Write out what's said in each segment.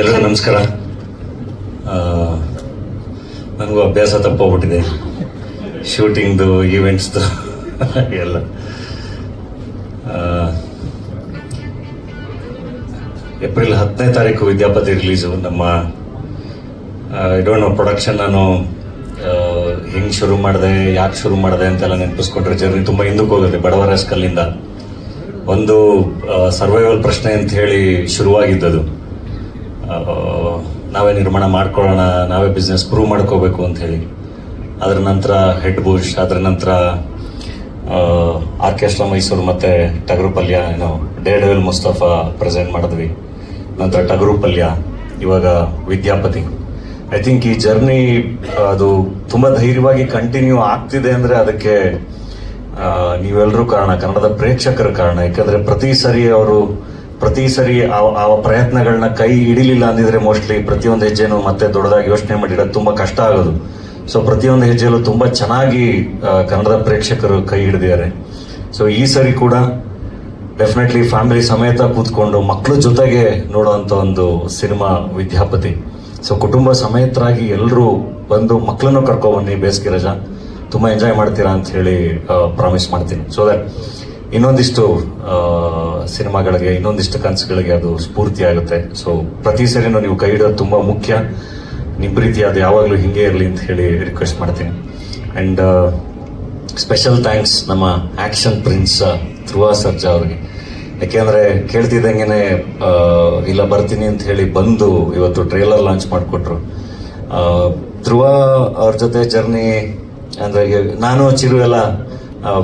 ಎಲ್ರಿಗೂ ನಮಸ್ಕಾರ. ನನಗೂ ಅಭ್ಯಾಸ ತಪ್ಪೋಗ್ಬಿಟ್ಟಿದೆ. ಶೂಟಿಂಗ್ದು, ಈವೆಂಟ್ಸ್ದು, ಎಲ್ಲ. ಏಪ್ರಿಲ್ ಹತ್ತನೇ ತಾರೀಕು ವಿದ್ಯಾಪತಿ ರಿಲೀಸು, ನಮ್ಮ ನೋ ಪ್ರೊಡಕ್ಷನ್ ನಾನು ಹೆಂಗೆ ಶುರು ಮಾಡಿದೆ, ಯಾಕೆ ಶುರು ಮಾಡಿದೆ ಅಂತೆಲ್ಲ ನೆನಪಿಸ್ಕೊಂಡ್ರೆ ಜರ್ನಿ ತುಂಬ ಹಿಂದಕ್ಕೆ ಹೋಗುತ್ತೆ, ಬಡವರ ಸ್ಕಲ್ಲಿಂದ ಒಂದು ಸರ್ವೈವಲ್ ಪ್ರಶ್ನೆ ಅಂತ ಹೇಳಿ ಶುರುವಾಗಿದ್ದದು. ನಾವೇ ನಿರ್ಮಾಣ ಮಾಡ್ಕೊಳ್ಳೋಣ, ನಾವೇ ಬಿಸ್ನೆಸ್ ಪ್ರೂವ್ ಮಾಡ್ಕೋಬೇಕು ಅಂತ ಹೇಳಿ. ಅದರ ನಂತರ ಹೆಡ್ ಬುಷ್ ಅದರ ನಂತರ ಆರ್ಕೆಸ್ಟ್ರಾ ಮೈಸೂರು ಮತ್ತೆ ಟಗರು ಪಲ್ಯ ಏನೋ ಡೇಡವಿಲ್ ಮುಸ್ತಫಾ ಪ್ರೆಸೆಂಟ್ ಮಾಡಿದ್ವಿ. ನಂತರ ಟಗರು ಪಲ್ಯ ಇವಾಗ ವಿದ್ಯಾಪತಿ. ಐ ಥಿಂಕ್ ಈ ಜರ್ನಿ ಅದು ತುಂಬ ಧೈರ್ಯವಾಗಿ ಕಂಟಿನ್ಯೂ ಆಗ್ತಿದೆ ಅಂದರೆ ಅದಕ್ಕೆ ನೀವೆಲ್ಲರೂ ಕಾರಣ, ಕನ್ನಡದ ಪ್ರೇಕ್ಷಕರ ಕಾರಣ. ಯಾಕಂದ್ರೆ ಪ್ರತಿ ಸರಿ ಅವರು ಪ್ರತಿ ಸರಿ ಆ- ಪ್ರಯತ್ನಗಳನ್ನ ಕೈ ಹಿಡಿಲಿಲ್ಲ ಅಂದಿದ್ರೆ ಮೋಸ್ಟ್ಲಿ ಪ್ರತಿಯೊಂದು ಹೆಜ್ಜೆನೂ ಮತ್ತೆ ದೊಡ್ಡದಾಗಿ ಯೋಚನೆ ಮಾಡಿಡೋದು ತುಂಬಾ ಕಷ್ಟ ಆಗೋದು. ಸೊ ಪ್ರತಿಯೊಂದು ಹೆಜ್ಜೆಯಲ್ಲೂ ತುಂಬಾ ಚೆನ್ನಾಗಿ ಕನ್ನಡ ಪ್ರೇಕ್ಷಕರು ಕೈ ಹಿಡಿದಿದ್ದಾರೆ. ಸೊ ಈ ಸರಿ ಕೂಡ ಡೆಫಿನೆಟ್ಲಿ ಫ್ಯಾಮಿಲಿ ಸಮೇತ ಕೂತ್ಕೊಂಡು ಮಕ್ಕಳ ಜೊತೆಗೆ ನೋಡುವಂತ ಒಂದು ಸಿನಿಮಾ ವಿದ್ಯಾಪತಿ. ಸೊ ಕುಟುಂಬ ಸಮೇತರಾಗಿ ಎಲ್ಲರೂ ಬಂದು ಮಕ್ಕಳನ್ನು ಕರ್ಕೊಬನ್ನಿ ಬೇಸಿಗೆ ರಜಾ. ತುಂಬಾ ಎಂಜಾಯ್ ಮಾಡ್ತೀರಾ ಅಂತ ಹೇಳಿ ಪ್ರಾಮಿಸ್ ಮಾಡ್ತೀನಿ. ಸೊ ದಟ್ ಇನ್ನೊಂದಿಷ್ಟು ಸಿನಿಮಾಗಳಿಗೆ, ಇನ್ನೊಂದಿಷ್ಟು ಕನಸುಗಳಿಗೆ ಅದು ಸ್ಫೂರ್ತಿ ಆಗುತ್ತೆ. ಸೊ ಪ್ರತಿ ಸರಿನೂ ನೀವು ಕೈ ತುಂಬ ತುಂಬಾ ಮುಖ್ಯ. ನಿಮ್ಮ ರೀತಿ ಅದು ಯಾವಾಗಲೂ ಹಿಂಗೆ ಇರಲಿ ಅಂತ ಹೇಳಿ ರಿಕ್ವೆಸ್ಟ್ ಮಾಡ್ತೀನಿ. ಅಂಡ್ ಸ್ಪೆಷಲ್ ಥ್ಯಾಂಕ್ಸ್ ನಮ್ಮ ಆಕ್ಷನ್ ಪ್ರಿನ್ಸ್ ಧ್ರುವ ಸರ್ಜಾ ಅವರಿಗೆ. ಯಾಕೆಂದ್ರೆ ಕೇಳ್ತಿದ್ದಂಗೆ ಇಲ್ಲ ಬರ್ತೀನಿ ಅಂತ ಹೇಳಿ ಬಂದು ಇವತ್ತು ಟ್ರೇಲರ್ ಲಾಂಚ್ ಮಾಡಿಕೊಟ್ರು. ಧ್ರುವ ಅವ್ರ ಜೊತೆ ಜರ್ನಿ ಅಂದರೆ, ನಾನು ಚಿರು ಎಲ್ಲ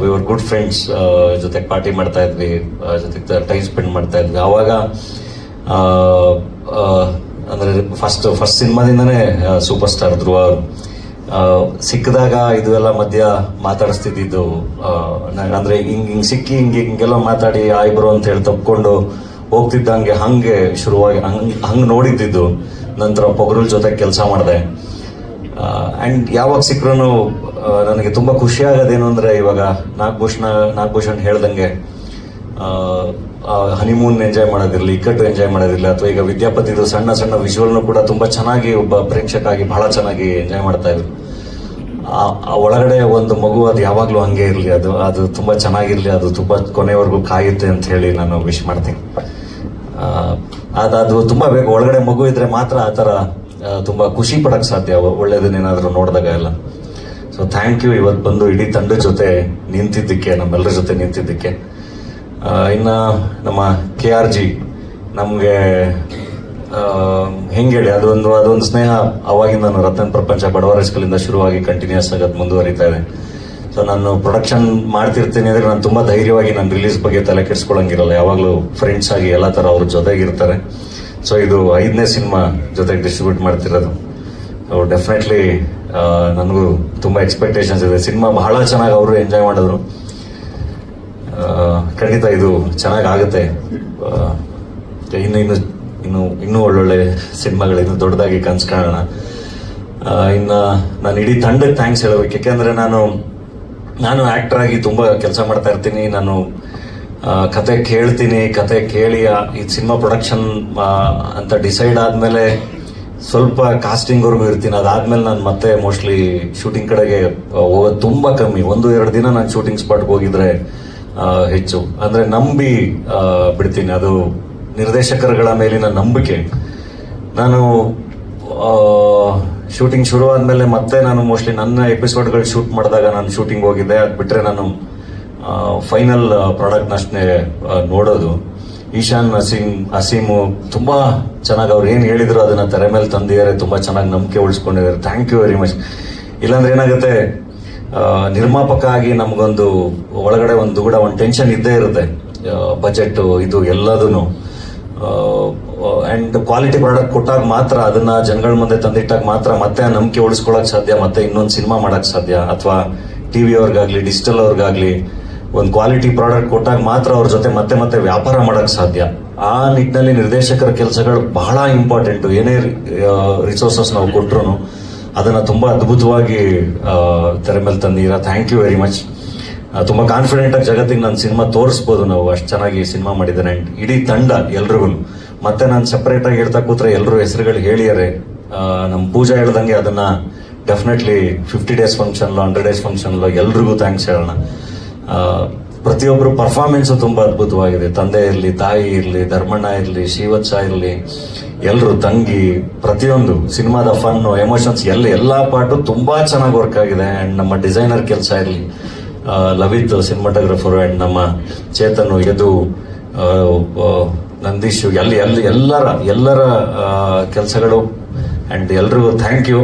ವಿವರ್ ಗುಡ್ ಫ್ರೆಂಡ್ಸ್ ಜೊತೆಗೆ ಪಾರ್ಟಿ ಮಾಡ್ತಾ ಇದ್ವಿ ಜೊತೆಗೆ ಟೈಮ್ ಸ್ಪೆಂಡ್ ಮಾಡ್ತಾ ಇದ್ವಿ. ಆವಾಗ ಅಂದರೆ ಆ, ಅಂದ್ರೆ ಫಸ್ಟ್ ಫಸ್ಟ್ ಸಿನಿಮಾದಿಂದನೇ ಸೂಪರ್ ಸ್ಟಾರ್ ಧ್ರುವ ಸಿಕ್ಕಿದಾಗ ಇದು ಎಲ್ಲ ಮಧ್ಯ ಮಾತಾಡಿಸ್ತಿದ್ದು ಅಂದ್ರೆ ಹಿಂಗೆ ಹಿಂಗೆ ಸಿಕ್ಕಿ ಹಿಂಗೆ ಹಿಂಗೆಲ್ಲ ಮಾತಾಡಿ ಆಯ್ ಬ್ರೋ ಅಂತ ಹೇಳಿ ತಪ್ಕೊಂಡು ಹೋಗ್ತಿದ್ದಂಗೆ ಹಂಗೆ ಶುರುವಾಗಿ ಹಂಗೆ ಹಂಗೆ ನೋಡಿದ್ದಿದ್ದು. ನಂತರ ಪೊಗರುಲ್ ಜೊತೆ ಕೆಲಸ ಮಾಡಿದೆ. ಅಂಡ್ ಯಾವಾಗ ಸಿಕ್ಕರೂ ನನಗೆ ತುಂಬಾ ಖುಷಿ ಆಗೋದೇನು ಅಂದ್ರೆ ಇವಾಗ ನಾಗಭೂಷಣ ನಾಗಭೂಷಣ್ ಹೇಳ್ದಂಗೆ ಹನಿಮೂನ್ ಎಂಜಾಯ್ ಮಾಡೋದಿರಲಿ ಇಕ್ಕಟ್ಟು ಎಂಜಾಯ್ ಮಾಡೋದಿರಲಿ ಅಥವಾ ಈಗ ವಿದ್ಯಾಪತಿದು ಸಣ್ಣ ಸಣ್ಣ ವಿಜುವಲ್ನು ಕೂಡ ತುಂಬಾ ಚೆನ್ನಾಗಿ ಒಬ್ಬ ಪ್ರೇಕ್ಷಕಾಗಿ ಬಹಳ ಚೆನ್ನಾಗಿ ಎಂಜಾಯ್ ಮಾಡ್ತಾ ಇದ್ರು. ಆ- ಒಳಗಡೆ ಒಂದು ಮಗು ಅದು ಯಾವಾಗಲೂ ಹಂಗೆ ಇರಲಿ ಅದು ಅದು ತುಂಬಾ ಚೆನ್ನಾಗಿರಲಿ ಅದು ತುಂಬಾ ಕೊನೆವರೆಗೂ ಕಾಯುತ್ತೆ ಅಂತ ಹೇಳಿ ನಾನು ವಿಶ್ ಮಾಡ್ತೀನಿ. ಆ, ಅದು ತುಂಬಾ ಬೇಕು ಒಳಗಡೆ ಮಗು ಇದ್ರೆ ಮಾತ್ರ ಆ ಥರ ತುಂಬಾ ಖುಷಿ ಪಡಕ್ ಸಾಧ್ಯ. ಒ- ಒಳ್ಳೇದನ್ನೇನಾದ್ರೂ ನೋಡಿದಾಗ ಎಲ್ಲ. ಸೊ ಥ್ಯಾಂಕ್ ಯು ಇವತ್ತು ಬಂದು ಇಡೀ ತಂಡದ ಜೊತೆ ನಿಂತಿದ್ದಕ್ಕೆ ನಮ್ಮೆಲ್ಲರ ಜೊತೆ ನಿಂತಿದ್ದಕ್ಕೆ. ಇನ್ನು ನಮ್ಮ ಕೆ ಆರ್ ಜಿ ನಮಗೆ ಹೆಂಗೆ ಹೇಳಿ ಅದೊಂದು ಅದೊಂದು ಸ್ನೇಹ ಅವಾಗಿಂದ ನಾನು ರತನ್ ಪ್ರಪಂಚ ಬಡವರ ಸ್ಕೂಲಿಂದ ಶುರುವಾಗಿ ಕಂಟಿನ್ಯೂಸ್ ಆಗೋದು ಮುಂದುವರಿತಾ ಇದೆ. ಸೊ ನಾನು ಪ್ರೊಡಕ್ಷನ್ ಮಾಡ್ತಿರ್ತೀನಿ ಅಂದ್ರೆ ನಾನು ತುಂಬಾ ಧೈರ್ಯವಾಗಿ ನಾನು ರಿಲೀಸ್ ಬಗ್ಗೆ ತಲೆ ಕೆಡಿಸ್ಕೊಳಂಗಿರಲ್ಲ. ಯಾವಾಗಲೂ ಫ್ರೆಂಡ್ಸ್ ಆಗಿ ಎಲ್ಲ ತರ ಅವ್ರ ಜೊತೆಗಿರ್ತಾರೆ. ಸೊ ಇದು ಐದನೇ ಸಿನಿಮಾ ಜೊತೆಗೆ ಡಿಸ್ಟ್ರಿಬ್ಯೂಟ್ ಮಾಡ್ತಿರೋದು. ಡೆಫಿನೆಟ್ಲಿ ನನಗೂ ತುಂಬ ಎಕ್ಸ್ಪೆಕ್ಟೇಷನ್ಸ್ ಇದೆ. ಸಿನಿಮಾ ಬಹಳ ಚೆನ್ನಾಗಿ ಅವರು ಎಂಜಾಯ್ ಮಾಡಿದ್ರು. ಖಂಡಿತ ಇದು ಚೆನ್ನಾಗಿ ಆಗುತ್ತೆ. ಇನ್ನು ಇನ್ನು ಇನ್ನು, ಇನ್ನೂ ಒಳ್ಳೊಳ್ಳೆ ಸಿನಿಮಾಗಳು ಇನ್ನು ದೊಡ್ಡದಾಗಿ ಕನ್ಸು ಕಾಣೋಣ. ಇನ್ನು ನಾನು ಇಡೀ ತಂಡಕ್ಕೆ ಥ್ಯಾಂಕ್ಸ್ ಹೇಳಬೇಕು ಯಾಕೆಂದರೆ ನಾನು ನಾನು ಆ್ಯಕ್ಟ್ರಾಗಿ ತುಂಬ ಕೆಲಸ ಮಾಡ್ತಾ ಇರ್ತೀನಿ. ನಾನು ಕತೆ ಕೇಳ್ತೀನಿ, ಕತೆ ಕೇಳಿ ಈ ಸಿನಿಮಾ ಪ್ರೊಡಕ್ಷನ್ ಅಂತ ಡಿಸೈಡ್ ಆದ್ಮೇಲೆ ಸ್ವಲ್ಪ ಕಾಸ್ಟಿಂಗ್ವರೆಗೂ ಇರ್ತೀನಿ. ಅದಾದ್ಮೇಲೆ ನಾನು ಮತ್ತೆ ಮೋಸ್ಟ್ಲಿ ಶೂಟಿಂಗ್ ಕಡೆಗೆ ಹೋಗೋದು ತುಂಬಾ ಕಮ್ಮಿ. ಒಂದು, ಎರಡು ದಿನ ನಾನು ಶೂಟಿಂಗ್ ಸ್ಪಾಟ್ಗೆ ಹೋಗಿದ್ರೆ ಹೆಚ್ಚು. ಅಂದ್ರೆ ನಂಬಿ ಬಿಡ್ತೀನಿ. ಅದು ನಿರ್ದೇಶಕರುಗಳ ಮೇಲಿನ ನಂಬಿಕೆ. ನಾನು ಶೂಟಿಂಗ್ ಶುರು ಆದ್ಮೇಲೆ ಮತ್ತೆ ನಾನು ಮೋಸ್ಟ್ಲಿ ನನ್ನ ಎಪಿಸೋಡ್ಗಳು ಶೂಟ್ ಮಾಡಿದಾಗ ನಾನು ಶೂಟಿಂಗ್ ಹೋಗಿದ್ದೆ. ಅದು ಬಿಟ್ರೆ ನಾನು ಫೈನಲ್ ಪ್ರಾಡಕ್ಟ್ ಅಷ್ಟೇ ನೋಡೋದು. ಈಶಾನ್ ಅಸೀಮ್ ಅಸೀಮು ತುಂಬಾ ಚೆನ್ನಾಗಿ ಅವ್ರು ಏನು ಹೇಳಿದ್ರು ಅದನ್ನ ತೆರೆ ಮೇಲೆ ತಂದಿದ್ದಾರೆ, ತುಂಬಾ ಚೆನ್ನಾಗಿ ನಂಬಿಕೆ ಉಳಿಸ್ಕೊಂಡಿದ್ದಾರೆ. ಥ್ಯಾಂಕ್ ಯು ವೆರಿ ಮಚ್ ಇಲ್ಲಾಂದ್ರೆ ಏನಾಗುತ್ತೆ ನಿರ್ಮಾಪಕ ಆಗಿ ನಮಗೊಂದು ಒಳಗಡೆ ಒಂದು ಕೂಡ ಒಂದು ಟೆನ್ಷನ್ ಇದ್ದೇ ಇರುತ್ತೆ. ಬಜೆಟ್ ಇದು ಎಲ್ಲದೂ ಅಂಡ್ ಕ್ವಾಲಿಟಿ ಪ್ರಾಡಕ್ಟ್ ಕೊಟ್ಟಾಗ ಮಾತ್ರ, ಅದನ್ನ ಜನಗಳ ಮುಂದೆ ತಂದಿಟ್ಟಾಗ ಮಾತ್ರ ಮತ್ತೆ ನಂಬಿಕೆ ಉಳಿಸ್ಕೊಳಕ್ ಸಾಧ್ಯ, ಮತ್ತೆ ಇನ್ನೊಂದು ಸಿನಿಮಾ ಮಾಡಕ್ ಸಾಧ್ಯ, ಅಥವಾ ಟಿವಿ ಅವ್ರಿಗಾಗ್ಲಿ ಡಿಜಿಟಲ್ ಅವ್ರಿಗಾಗ್ಲಿ. ಒಂದು ಕ್ವಾಲಿಟಿ ಪ್ರಾಡಕ್ಟ್ ಕೊಟ್ಟಾಗ ಮಾತ್ರ ಅವ್ರ ಜೊತೆ ಮತ್ತೆ ಮತ್ತೆ ವ್ಯಾಪಾರ ಮಾಡಕ್ ಸಾಧ್ಯ. ಆ ನಿಟ್ಟಿನಲ್ಲಿ ನಿರ್ದೇಶಕರ ಕೆಲಸಗಳು ಬಹಳ ಇಂಪಾರ್ಟೆಂಟ್ ಏನೇ ರಿಸೋರ್ಸಸ್ ನಾವು ಕೊಟ್ರು ಅದನ್ನ ತುಂಬಾ ಅದ್ಭುತವಾಗಿ ತೆರೆ ಮೇಲೆ ತಂದಿರ ಥ್ಯಾಂಕ್ ಯು ವೆರಿ ಮಚ್ ತುಂಬಾ ಕಾನ್ಫಿಡೆಂಟ್ ಆಗಿ ಜಗತ್ತಿಗೆ ನನ್ನ ಸಿನಿಮಾ ತೋರಿಸ್ಬೋದು ನಾವು. ಅಷ್ಟು ಚೆನ್ನಾಗಿ ಸಿನಿಮಾ ಮಾಡಿದ್ದಾರೆ ಅಂಡ್ ಇಡೀ ತಂಡ ಎಲ್ರಿಗೂ ಮತ್ತೆ ನಾನು ಸೆಪರೇಟ್ ಆಗಿ ಹೇಳ್ತಾ ಕೂತ್ರೆ ಎಲ್ಲರೂ ಹೆಸರುಗಳು ಹೇಳಿಯಾರೆ ನಮ್ಮ ಪೂಜಾ ಹೇಳ್ದಂಗೆ ಅದನ್ನ definitely fifty days function hundred days function ಎಲ್ರಿಗೂ ಥ್ಯಾಂಕ್ಸ್ ಹೇಳೋಣ. ಪ್ರತಿಯೊಬ್ಬರು ಪರ್ಫಾರ್ಮೆನ್ಸ್ ತುಂಬಾ ಅದ್ಭುತವಾಗಿದೆ. ತಂದೆ ಇರಲಿ, ತಾಯಿ ಇರಲಿ, ಧರ್ಮಣ್ಣ ಇರಲಿ, ಶ್ರೀವತ್ಸ ಇರಲಿ ಎಲ್ಲರೂ ತಂಗಿ, ಪ್ರತಿಯೊಂದು, ಸಿನಿಮಾದ ಫನ್ ಎಮೋಷನ್ಸ್ ಎಲ್ಲ, ಎಲ್ಲಾ ಪಾರ್ಟ್ ತುಂಬಾ ಚೆನ್ನಾಗಿ ವರ್ಕ್ ಆಗಿದೆ. ಅಂಡ್ ನಮ್ಮ ಡಿಸೈನರ್ ಕೆಲಸ ಇರಲಿ ಲವಿತ್ ಸಿನಿಮಾಟೋಗ್ರಫರ್ ಅಂಡ್ ನಮ್ಮ ಚೇತನ್, ಯದು ನಂದೀಶ್, ಎಲ್ಲಿ ಎಲ್ಲಿ, ಎಲ್ಲರ ಎಲ್ಲರ ಕೆಲಸಗಳು. ಅಂಡ್ ಎಲ್ರಿಗೂ ಥ್ಯಾಂಕ್ ಯು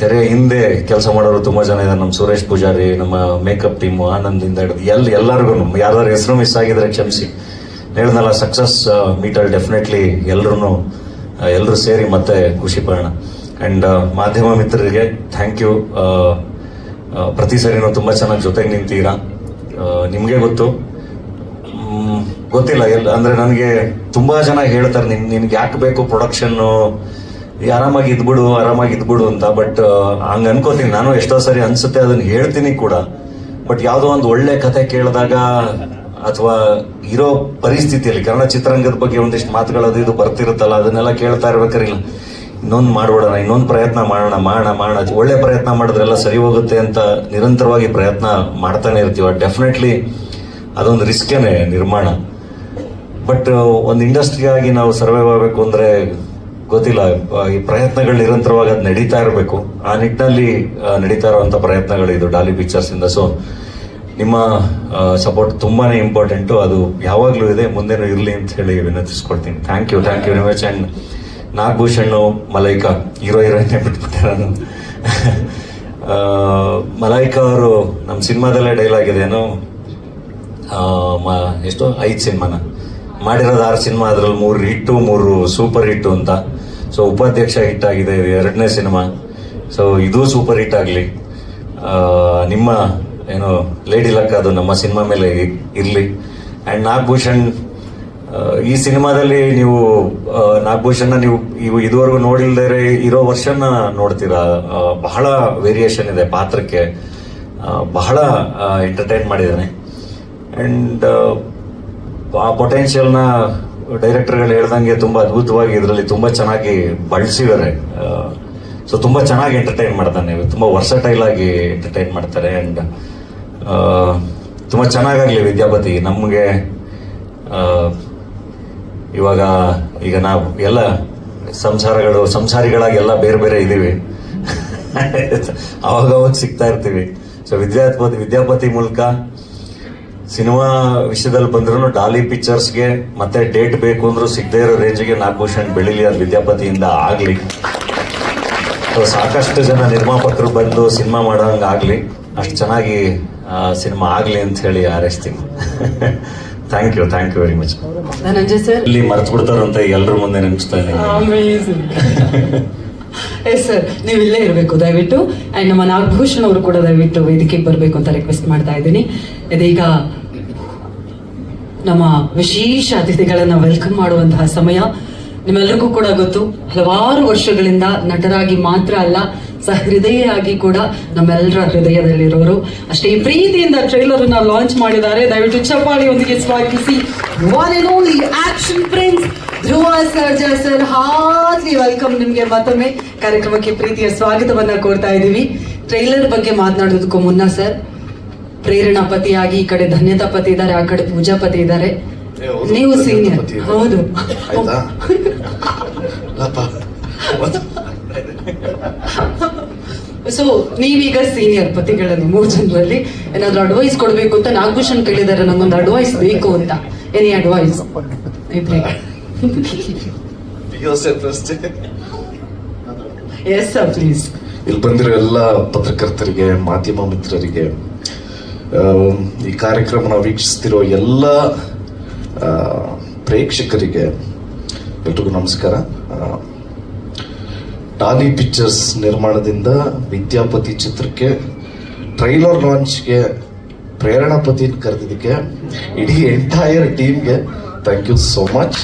ತೆರೆ ಹಿಂದೆ ಕೆಲಸ ಮಾಡೋರು ತುಂಬಾ ಜನ ಇದ್ದಾರೆ ನಮ್ಮ ಸುರೇಶ್ ಪೂಜಾರಿ, ನಮ್ಮ ಮೇಕಪ್ ಟೀಮು ಆನಂದಿಂದ ಹಿಡಿದು ಎಲ್ಲಿ ಎಲ್ಲರಿಗೂ ಯಾರ್ದಾರು ಹೆಸರು ಮಿಸ್ ಆಗಿದ್ರೆ ಕ್ಷಮಿಸಿ. ಹೇಳಿದ್ನಲ್ಲ ಸಕ್ಸಸ್ ಮೀಟಲ್ಲಿ ಡೆಫಿನೆಟ್ಲಿ ಎಲ್ಲರೂ ಎಲ್ಲರೂ ಸೇರಿ ಮತ್ತೆ ಖುಷಿ ಪಡೋಣ. ಅಂಡ್ ಮಾಧ್ಯಮ ಮಿತ್ರರಿಗೆ ಥ್ಯಾಂಕ್ ಯು ಪ್ರತಿ ಸರಿನೂ ತುಂಬಾ ಚೆನ್ನಾಗಿ ಜೊತೆಗೆ ನಿಂತೀರಾ? ನಿಮಗೆ ಗೊತ್ತು. ಗೊತ್ತಿಲ್ಲ ಎಲ್ಲ ಅಂದ್ರೆ ನನಗೆ ತುಂಬಾ ಜನ ಹೇಳ್ತಾರೆ, ನಿನ್, ನಿನ್ಗೆ ಯಾಕೆ ಬೇಕು ಪ್ರೊಡಕ್ಷನ್ ಆರಾಮಾಗಿ ಇದ್ಬಿಡು ಆರಾಮಾಗಿ ಇದ್ಬಿಡು ಅಂತ ಬಟ್ ಹಂಗ ಅನ್ಕೋತೀನಿ. ನಾನು ಎಷ್ಟೋ ಸರಿ ಅನ್ಸುತ್ತೆ, ಅದನ್ನ ಹೇಳ್ತೀನಿ ಕೂಡ. ಬಟ್ ಯಾವುದೋ ಒಂದು ಒಳ್ಳೆ ಕತೆ ಕೇಳಿದಾಗ ಅಥವಾ ಇರೋ ಪರಿಸ್ಥಿತಿಯಲ್ಲಿ, ಕನ್ನಡ ಚಿತ್ರರಂಗದ ಬಗ್ಗೆ ಒಂದಿಷ್ಟು ಮಾತುಗಳು ಅದು ಇದು ಬರ್ತಿರುತ್ತಲ್ಲ, ಅದನ್ನೆಲ್ಲ ಕೇಳ್ತಾ ಇರ್ಬೇಕಾರಿಲ್ಲ ಇನ್ನೊಂದು ಮಾಡ್ಬಿಡೋಣ, ಇನ್ನೊಂದು ಪ್ರಯತ್ನ ಮಾಡೋಣ ಮಾಡೋಣ ಮಾಡೋಣ. ಒಳ್ಳೆ ಪ್ರಯತ್ನ ಮಾಡಿದ್ರೆಲ್ಲ ಸರಿ ಹೋಗುತ್ತೆ ಅಂತ ನಿರಂತರವಾಗಿ ಪ್ರಯತ್ನ ಮಾಡ್ತಾನೆ ಇರ್ತೀವ. ಡೆಫಿನೆಟ್ಲಿ ಅದೊಂದು ರಿಸ್ಕೇನೆ ನಿರ್ಮಾಣ. ಬಟ್ ಒಂದು ಇಂಡಸ್ಟ್ರಿಯಾಗಿ ನಾವು ಸರ್ವೈವ್ ಆಗಬೇಕು ಅಂದ್ರೆ ಗೊತ್ತಿಲ್ಲ ಈ ಪ್ರಯತ್ನಗಳು ನಿರಂತರವಾಗಿ ಅದು ನಡೀತಾ ಇರಬೇಕು. ಆ ನಿಟ್ಟಿನಲ್ಲಿ ನಡೀತಾ ಪ್ರಯತ್ನಗಳು ಇದು ಡಾಲಿ ಪಿಕ್ಚರ್ಸ್ ಇಂದ. ಸೊ ನಿಮ್ಮ ಸಪೋರ್ಟ್ ತುಂಬಾನೇ ಇಂಪಾರ್ಟೆಂಟು ಅದು ಯಾವಾಗಲೂ ಇದೆ, ಮುಂದೇನು ಇರಲಿ ಅಂತ ಹೇಳಿ ವಿನಂತಿಸ್ಕೊಳ್ತೀನಿ. Thank you thank you very much and Nagabhushan Malaika, hero heroine ಅಂತ ನಾನು ಮಲೈಕಾ ಅವರು ನಮ್ಮ ಸಿನಿಮಾದಲ್ಲೇ ಡೈಲಾಗ್ ಇದೇನು ಎಷ್ಟು, ಐದು ಸಿನಿಮಾನ. ಮಾಡಿರೋದು ಆರು ಸಿನಿಮಾ, ಅದ್ರಲ್ಲಿ ಮೂರು ಹಿಟ್ಟು, ಮೂರು ಸೂಪರ್ ಹಿಟ್ಟು ಅಂತ. ಸೊ ಉಪಾಧ್ಯಕ್ಷ ಹಿಟ್ ಆಗಿದೆ. ಎರಡನೇ ಸಿನಿಮಾ. ಸೊ ಇದು ಸೂಪರ್ ಹಿಟ್ ಆಗಲಿ. ನಿಮ್ಮ, ಏನು ಲೇಡಿ ಲಕ್ ಅದು ನಮ್ಮ ಸಿನಿಮಾ ಮೇಲೆ ಇರ್ಲಿ. ಅಂಡ್ ನಾಗಭೂಷಣ್ ಈ ಸಿನಿಮಾದಲ್ಲಿ ನೀವು ನಾಗಭೂಷಣ್ನ ನೀವು, ಇವು ಇದುವರೆಗೂ ನೋಡಿಲ್ದೇ ಇರೋ ವರ್ಷನ ನೋಡ್ತೀರಾ? ಬಹಳ ವೇರಿಯೇಷನ್ ಇದೆ ಪಾತ್ರಕ್ಕೆ. ಬಹಳ ಎಂಟರ್ಟೈನ್ ಮಾಡಿದ್ದಾನೆ. ಅಂಡ್ ಆ ಪೊಟೆನ್ಷಿಯಲ್ನ ಡೈರೆಕ್ಟರ್ಗಳು ಹೇಳ್ದಂಗೆ ತುಂಬಾ ಅದ್ಭುತವಾಗಿ ಇದರಲ್ಲಿ ತುಂಬಾ ಚೆನ್ನಾಗಿ ಬಳಸಿದ್ದಾರೆ. ಸೊ ತುಂಬಾ ಚೆನ್ನಾಗಿ ಎಂಟರ್ಟೈನ್ ಮಾಡ್ತಾನೆ. ತುಂಬಾ ವರ್ಸಟೈಲ್ ಆಗಿ ಎಂಟರ್ಟೈನ್ ಮಾಡ್ತಾರೆ ಅಂಡ್ ತುಂಬಾ ಚೆನ್ನಾಗಾಗಲಿ ವಿದ್ಯಾಪತಿ. ನಮಗೆ ಇವಾಗ ಈಗ ನಾವು ಎಲ್ಲ ಸಂಸಾರಗಳು, ಸಂಸಾರಿಗಳಾಗಿ ಎಲ್ಲ ಬೇರೆ ಬೇರೆ ಇದ್ದೀವಿ. ಅವಾಗ ಅವಾಗ ಸಿಗ್ತಾ ಇರ್ತೀವಿ. ಸೊ ವಿದ್ಯಾಪತಿ ವಿದ್ಯಾಪತಿ ಮೂಲಕ ಸಿನಿಮಾ ವಿಷಯದಲ್ಲಿ ಬಂದ್ರು ಡಾಲಿ ಪಿಕ್ಚರ್ಸ್ಗೆ ಮತ್ತೆ ಡೇಟ್ ಬೇಕು ಅಂದ್ರೂ ಸಿಗದೇ ಇರೋ ರೇಂಜ್ಗೆ ನಾಗಭೂಷಣ್ ಬೆಳಿಲಿ ಅದು ವಿದ್ಯಾಪತಿಯಿಂದ ಆಗ್ಲಿ. ಸಾಕಷ್ಟು ಜನ ನಿರ್ಮಾಪಕರು ಬಂದು ಸಿನಿಮಾ ಮಾಡೋಂಗ್ ಆಗ್ಲಿ. ಅಷ್ಟು ಚೆನ್ನಾಗಿ ಸಿನಿಮಾ ಆಗ್ಲಿ ಅಂತ ಹೇಳಿ ಹಾರೈಸ್ತೀನಿ. Thank you thank you very much ಇಲ್ಲಿ ಮರ್ತು ಬಿಡ್ತಾರಂತ ಎಲ್ಲರ ಮುಂದೆ ನೆನಪಿಸ್ತಾ ಇದ್ದೀನಿ. ಎಸ್ ಸರ್ ನೀವು ಇಲ್ಲೇ ಇರಬೇಕು ದಯವಿಟ್ಟು. ಅಂಡ್ ನಮ್ಮ ನಾಗಭೂಷಣ್ ಅವರು ಕೂಡ ದಯವಿಟ್ಟು ವೇದಿಕೆಗೆ ಬರಬೇಕು ಅಂತ ರಿಕ್ವೆಸ್ಟ್ ಮಾಡ್ತಾ ಇದ್ದೀನಿ. ಇದೀಗ ನಮ್ಮ ವಿಶೇಷ ಅತಿಥಿಗಳನ್ನ ವೆಲ್ಕಮ್ ಮಾಡುವಂತಹ ಸಮಯ ನಿಮ್ಮೆಲ್ಲರಿಗೂ ಕೂಡ ಗೊತ್ತು. ಹಲವಾರು ವರ್ಷಗಳಿಂದ ನಟರಾಗಿ ಮಾತ್ರ ಅಲ್ಲ ಸಹೃದಯಾಗಿ ಕೂಡ ನಮ್ಮೆಲ್ಲರ ಹೃದಯದಲ್ಲಿರೋರು. ಅಷ್ಟೇ ಪ್ರೀತಿಯಿಂದ ಟ್ರೈಲರ್ ಅನ್ನ ಲಾಂಚ್ ಮಾಡಿದ್ದಾರೆ. ದಯವಿಟ್ಟು ಚಪ್ಪಾಳಿಯೊಂದಿಗೆ ಸ್ವಾಗತಿಸಿ. One and only action prince Dhruva Sarja sir heartly welcome ನಿಮ್ಗೆ ಮತ್ತೊಮ್ಮೆ. ಕಾರ್ಯಕ್ರಮಕ್ಕೆ ಪ್ರೀತಿಯ ಸ್ವಾಗತವನ್ನ ಕೋರ್ತಾ ಇದ್ದೀವಿ ಟ್ರೈಲರ್ ಬಗ್ಗೆ ಮಾತನಾಡೋದಕ್ಕೂ ಮುನ್ನ ಸರ್ ಪ್ರೇರಣಾ ಪತಿಯಾಗಿ ಈ ಕಡೆ ಧನ್ಯತಾ ಪತಿ ಇದ್ದಾರೆ ಆ ಕಡೆ ಪೂಜಾ ಪತಿ ಇದ್ದಾರೆ ನೀವು ಸೀನಿಯರ್ ಹೌದು. ಸೊ ನೀವೀಗ ಸೀನಿಯರ್ ಪತಿಗಳಲ್ಲಿ ಮೂರು ಜನರಲ್ಲಿ ಏನಾದ್ರು ಅಡ್ವೈಸ್ ಕೊಡ್ಬೇಕು ಅಂತ ನಾಗಭೂಷಣ್ ಕೇಳಿದಾರೆ ನಂಗೊಂದು ಅಡ್ವೈಸ್ ಬೇಕು ಅಂತ. Any advice. Yes sir please ಇಲ್ಲಿ ಬಂದಿರೋ ಎಲ್ಲ ಪತ್ರಕರ್ತರಿಗೆ ಮಾಧ್ಯಮ ಮಿತ್ರರಿಗೆ ಈ ಕಾರ್ಯಕ್ರಮನ ವೀಕ್ಷಿಸ್ತಿರೋ ಎಲ್ಲ ಪ್ರೇಕ್ಷಕರಿಗೆ ಎಲ್ರಿಗೂ ನಮಸ್ಕಾರ. ಟಾಲಿ ಪಿಕ್ಚರ್ಸ್ ನಿರ್ಮಾಣದಿಂದ ವಿದ್ಯಾಪತಿ ಚಿತ್ರಕ್ಕೆ, ಟ್ರೈಲರ್ ಲಾಂಚ್ಗೆ ಪ್ರೇರಣಾಪತಿ ಕರೆದಿದ್ದಕ್ಕೆ, ಇಡೀ ಎಂಟೈರ್ ಟೀಮ್ಗೆ ಥ್ಯಾಂಕ್ ಯು ಸೋ ಮಚ್.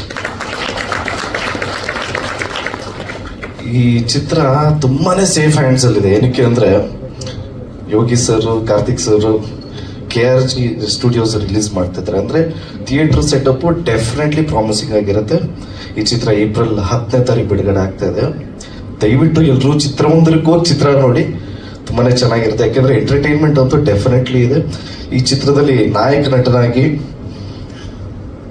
ಈ ಚಿತ್ರ ತುಂಬಾನೇ ಸೇಫ್ ಹ್ಯಾಂಡ್ಸಲ್ಲಿದೆ. ಏನಕ್ಕೆ ಅಂದರೆ Yogi sir, Karthik sir K R G studios release ಮಾಡ್ತಿದ್ದಾರೆ. ಅಂದ್ರೆ ಥಿಯೇಟರ್ ಸೆಟಪ್ ಡೆಫಿನೆಟ್ಲಿ ಪ್ರಾಮಿಸಿಂಗ್ ಆಗಿರುತ್ತೆ. ಈ ಚಿತ್ರ ಏಪ್ರಿಲ್ ಹತ್ತನೇ ತಾರೀಕು ಬಿಡುಗಡೆ ಆಗ್ತಾ ಇದೆ. ದಯವಿಟ್ಟು ಎಲ್ಲರೂ ಚಿತ್ರಮಂದಿರಕ್ಕೆ ಹೋಗಿ ಚಿತ್ರ ನೋಡಿ. ತುಂಬಾನೇ ಚೆನ್ನಾಗಿರುತ್ತೆ. ಯಾಕಂದ್ರೆ ಎಂಟರ್ಟೈನ್ಮೆಂಟ್ ಅಂತೂ ಡೆಫಿನೆಟ್ಲಿ ಇದೆ. ಈ ಚಿತ್ರದಲ್ಲಿ ನಾಯಕ ನಟನಾಗಿ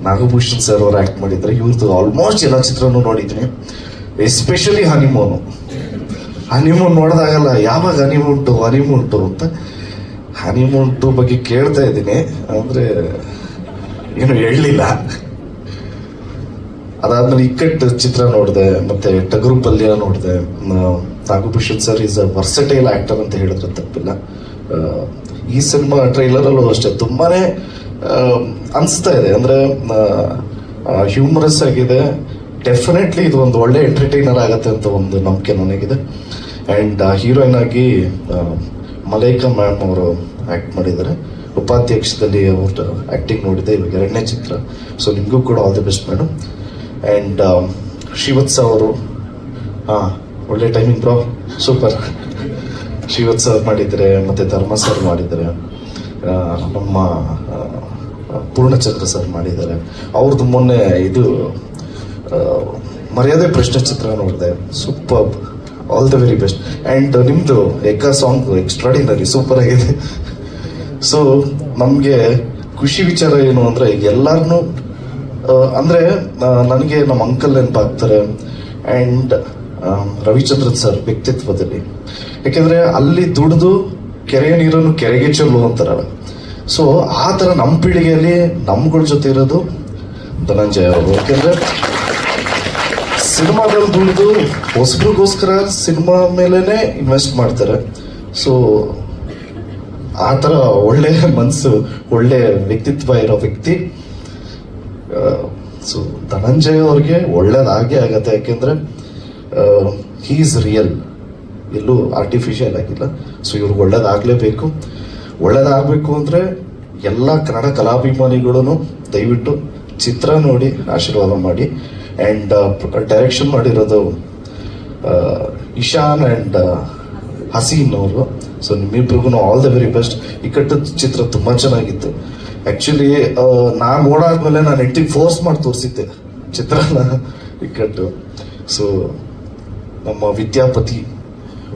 ನಾಗಭೂಷಣ್ ಸರ್ ಅವರು ಆಕ್ಟ್ ಮಾಡಿದ್ದಾರೆ. ಇವ್ರದ್ದು ಆಲ್ಮೋಸ್ಟ್ ಎಲ್ಲ ಚಿತ್ರನೂ ನೋಡಿದ್ದೀನಿ. Especially honeymoon. ಹನಿಮೂನ್ ನೋಡಿದಾಗಲ್ಲ ಯಾವಾಗ ಹನಿಮೂನ್ ಟು ಹನಿಮೂನ್ ಟು ಅಂತ ಹನಿಮೂನ್ ಟು ಬಗ್ಗೆ ಕೇಳ್ತಾ ಇದ್ದೀನಿ, ಅಂದ್ರೆ ಏನು ಹೇಳಲಿಲ್ಲ. ಅದಾದ್ಮೇಲೆ ಇಕ್ಕಟ್ಟು ಚಿತ್ರ ನೋಡಿದೆ, ಮತ್ತೆ ಟಗರು ಪಲ್ಯ ನೋಡಿದೆ. Nagabhushan sir is a versatile actor ಅಂತ ಹೇಳಿದ್ರೆ, ತಪ್ಪಿಲ್ಲ. ಈ ಸಿನಿಮಾ ಟ್ರೈಲರ್ ಅಲ್ಲೂ ಅಷ್ಟೇ, ತುಂಬಾನೇ ಅನಿಸ್ತಾ ಇದೆ. ಅಂದ್ರೆ ಹ್ಯೂಮರಸ್ ಆಗಿದೆ. ಡೆಫಿನೆಟ್ಲಿ ಇದು ಒಂದು ಒಳ್ಳೆ ಎಂಟರ್ಟೈನರ್ ಆಗತ್ತೆ ಅಂತ ಒಂದು ನಂಬಿಕೆ ನನಗಿದೆ. ಅಂಡ್ ಹೀರೋಯಿನ್ ಆಗಿ ಮಲೈಕಾ ಮ್ಯಾಮ್ ಅವರು ಆಕ್ಟ್ ಮಾಡಿದ್ದಾರೆ. ಉಪಾಧ್ಯಕ್ಷದಲ್ಲಿ ಅವ್ರ ಆಕ್ಟಿಂಗ್ ನೋಡಿದೆ ಇವಾಗ ಎರಡನೇ ಚಿತ್ರ. ಸೊ ನಿಮಗೂ ಕೂಡ all the best madam and Srivatsa ಅವರು, ಹಾಂ, ಒಳ್ಳೆ timing bro super Srivatsa sir ಮಾಡಿದ್ದಾರೆ ಮತ್ತು ಧರ್ಮ ಸರ್ ಮಾಡಿದ್ದಾರೆ. ನಮ್ಮ ಪೂರ್ಣಚಂದ್ರ ಸರ್ ಮಾಡಿದ್ದಾರೆ. ಅವ್ರದ್ದು ಮೊನ್ನೆ ಇದು ಮರ್ಯಾದೆ ಪ್ರಶ್ನೆ ಚಿತ್ರ ನೋಡಿದೆ. Super all the very best and ನಿಮ್ಮದು ಎಕ್ಕ ಸಾಂಗ್ ಎಕ್ಸ್ಟ್ರಾಡಿನರಿ ಸೂಪರ್ ಆಗಿದೆ. ಸೊ ನಮಗೆ ಖುಷಿ ವಿಚಾರ ಏನು ಅಂದರೆ ಎಲ್ಲರನ್ನೂ ಅಂದರೆ ನನಗೆ ನಮ್ಮ ಅಂಕಲ್ ನೆನಪಾಗ್ತಾರೆ ಆ್ಯಂಡ್ ರವಿಚಂದ್ರನ್ ಸರ್ ವ್ಯಕ್ತಿತ್ವದಲ್ಲಿ. ಯಾಕೆಂದರೆ ಅಲ್ಲಿ ದುಡಿದು ಕೆರೆಯ ನೀರನ್ನು ಕೆರೆಗೆ ಚೆಲ್ಲು ಅಂತಾರಲ್ಲ ಸೊ ಆ ಥರ ನಮ್ಮ ಪೀಳಿಗೆಯಲ್ಲಿ ನಮ್ಗಳ ಜೊತೆ ಇರೋದು ಧನಂಜಯ ಅವರು. ಯಾಕೆಂದರೆ ಸಿನಿಮಾದಲ್ಲಿ ದುಡಿದು ಹೊಸಬ್ರಿಗೋಸ್ಕರ ಸಿನಿಮಾ ಮೇಲೇ ಇನ್ವೆಸ್ಟ್ ಮಾಡ್ತಾರೆ. ಸೊ ಆ ಥರ ಒಳ್ಳೆ ಮನಸ್ಸು ಒಳ್ಳೆ ವ್ಯಕ್ತಿತ್ವ ಇರೋ ವ್ಯಕ್ತಿ. ಸೊ ಧನಂಜಯ ಅವ್ರಿಗೆ ಒಳ್ಳೇದಾಗೇ ಆಗತ್ತೆ. ಯಾಕೆಂದರೆ ಈಸ್ ರಿಯಲ್ ಎಲ್ಲೂ ಆರ್ಟಿಫಿಷಿಯಲ್ ಆಗಿಲ್ಲ. ಸೊ ಇವ್ರಿಗೆ ಒಳ್ಳೇದಾಗಲೇಬೇಕು ಒಳ್ಳೇದಾಗಬೇಕು ಅಂದರೆ ಎಲ್ಲ ಕನ್ನಡ ಕಲಾಭಿಮಾನಿಗಳೂ ದಯವಿಟ್ಟು ಚಿತ್ರ ನೋಡಿ, ಆಶೀರ್ವಾದ ಮಾಡಿ ಆ್ಯಂಡ್ ಡೈರೆಕ್ಷನ್ ಮಾಡಿರೋದು ಇಶಾನ್ ಆ್ಯಂಡ್ ಹಸೀನ್ ಅವರು. So ನಿಮ್ಮಿಬ್ರಿಗೂ all the very best Ikkat ಚಿತ್ರ ತುಂಬ ಚೆನ್ನಾಗಿತ್ತು. ಆ್ಯಕ್ಚುಲಿ ನಾನು ನೋಡಾದ್ಮೇಲೆ ನಾನು ಹೆಂಡತಿಗೆ ಫೋರ್ಸ್ ಮಾಡಿ ತೋರಿಸಿದ್ದೆ ಚಿತ್ರನ ಇಕ್ಕಟ್ಟು ಸೊ ನಮ್ಮ ವಿದ್ಯಾಪತಿ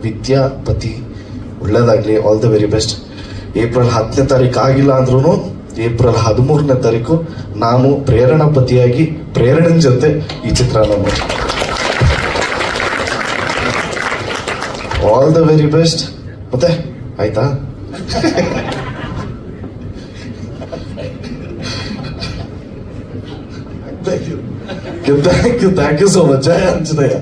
ವಿದ್ಯಾಪತಿ, ಒಳ್ಳೇದಾಗಲಿ all the very best April ಹತ್ತನೇ ತಾರೀಕು ಆಗಿಲ್ಲ ಅಂದ್ರೂ ಏಪ್ರಿಲ್ ಹದಿಮೂರನೇ ತಾರೀಕು ನಾನು ಪ್ರೇರಣಾ ಪತಿಯಾಗಿ ಪ್ರೇರಣೆನ ಜೊತೆ ಈ ಚಿತ್ರನ ಮಾಡಿ ಆಲ್ ದ ವೆರಿ ಬೆಸ್ಟ್ ಮತ್ತೆ? ಆಯ್ತಾ? Thank you thank you so much Anjaneya